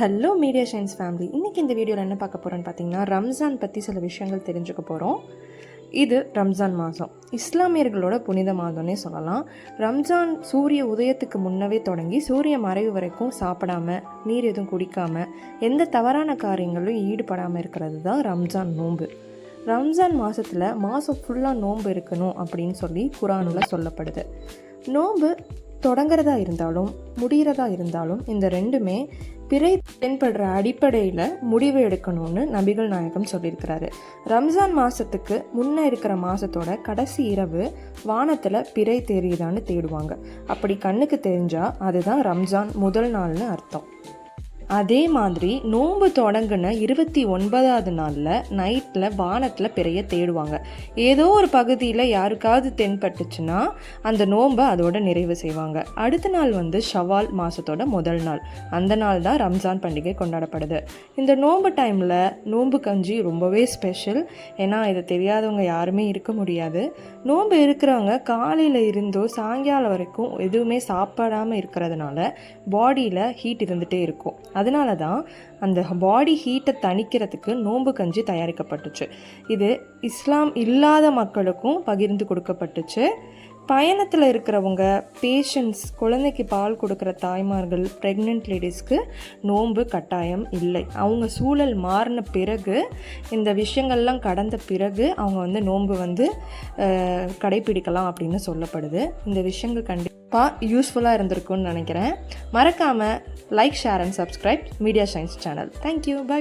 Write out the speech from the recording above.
Hello media science family இன்றைக்கி இந்த வீடியோவில் என்ன பார்க்க போகிறோன்னு பார்த்தீங்கன்னா ரம்ஜான் பற்றி சில விஷயங்கள் தெரிஞ்சுக்க போகிறோம் இது ரம்ஜான் மாதம். இஸ்லாமியர்களோட புனித மாதம்னே சொல்லலாம். ரம்ஜான் சூரிய உதயத்துக்கு முன்னவே தொடங்கி சூரிய மறைவு வரைக்கும் சாப்பிடாம நீர் எதுவும் குடிக்காம எந்த தவறான காரியங்களும் ஈடுபடாமல் இருக்கிறது தான் ரம்ஜான் நோன்பு. ரம்ஜான் மாதத்தில் மாதம் ஃபுல்லாக நோன்பு இருக்கணும் அப்படின்னு சொல்லி குரானில் சொல்லப்படுது. நோன்பு தொடங்குறதா இருந்தாலும் முடிகிறதா இருந்தாலும் இந்த ரெண்டுமே பிறை தென்படுற அடிப்படையில் முடிவு எடுக்கணும்னு நபிகள் நாயகம் சொல்லியிருக்கிறாரு. ரம்ஜான் மாதத்துக்கு முன்னே இருக்கிற மாதத்தோட கடைசி இரவு வானத்தில் பிறை தெரியுதான்னு தேடுவாங்க. அப்படி கண்ணுக்கு தெரிஞ்சால் அதுதான் ரம்ஜான் முதல் நாள்னு அர்த்தம். அதே மாதிரி நோன்பு தொடங்கின இருபத்தி ஒன்பதாவது நாளில் நைட்டில் வானத்தில் பிறைய தேடுவாங்க. ஏதோ ஒரு பகுதியில் யாருக்காவது தென்பட்டுச்சுன்னா அந்த நோன்பை அதோட நிறைவு செய்வாங்க. அடுத்த நாள் வந்து ஷவால் மாதத்தோட முதல் நாள். அந்த நாள் தான் ரம்ஜான் பண்டிகை கொண்டாடப்படுது. இந்த நோன்பு டைமில் நோன்பு கஞ்சி ரொம்பவே ஸ்பெஷல் ஏன்னா இதை தெரியாதவங்க யாருமே இருக்க முடியாது. நோன்பு இருக்கிறவங்க காலையில் இருந்தோ சாயங்காலம் வரைக்கும் எதுவுமே சாப்பிடாமல் இருக்கிறதுனால பாடியில் ஹீட் இருந்துகிட்டே இருக்கும். அதனால தான் அந்த பாடி ஹீட்டை தணிக்கிறதுக்கு நோன்பு கஞ்சி தயாரிக்கப்பட்டுச்சு. இது இஸ்லாம் இல்லாத மக்களுக்கும் பகிர்ந்து கொடுக்கப்பட்டுச்சு. பயணத்தில் இருக்கிறவங்க பேஷண்ட்ஸ் குழந்தைக்கு பால் கொடுக்குற தாய்மார்கள் ப்ரெக்னென்ட் லேடிஸ்க்கு நோன்பு கட்டாயம் இல்லை. அவங்க சூழல் மாறின பிறகு இந்த விஷயங்கள்லாம் கடந்த பிறகு அவங்க வந்து நோன்பு வந்து கடைபிடிக்கலாம் அப்படின்னு சொல்லப்படுது. இந்த விஷயங்கள் கண்டிப்பாக யூஸ்ஃபுல்லாக இருந்திருக்கும்னு நினைக்கிறேன். மறக்காமல் like, share, and subscribe Media Science channel. Thank you. Bye.